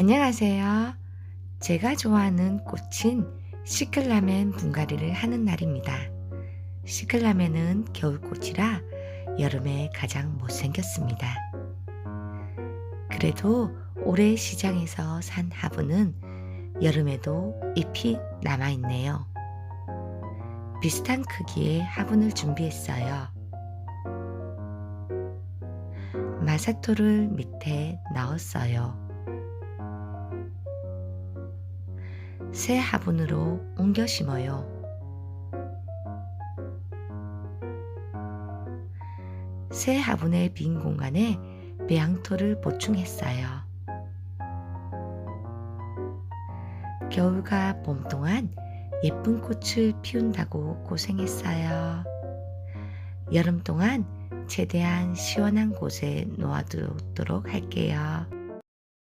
안녕하세요. 제가 좋아하는 꽃인 시클라멘 분갈이를 하는 날입니다. 시클라멘은 겨울꽃이라 여름에 가장 못생겼습니다. 그래도 올해 시장에서 산 화분은 여름에도 잎이 남아있네요. 비슷한 크기의 화분을 준비했어요. 마사토를 밑에 넣었어요. 새 화분으로 옮겨 심어요. 새 화분의 빈 공간에 배양토를 보충했어요. 겨울과 봄 동안 예쁜 꽃을 피운다고 고생했어요. 여름 동안 최대한 시원한 곳에 놓아두도록 할게요.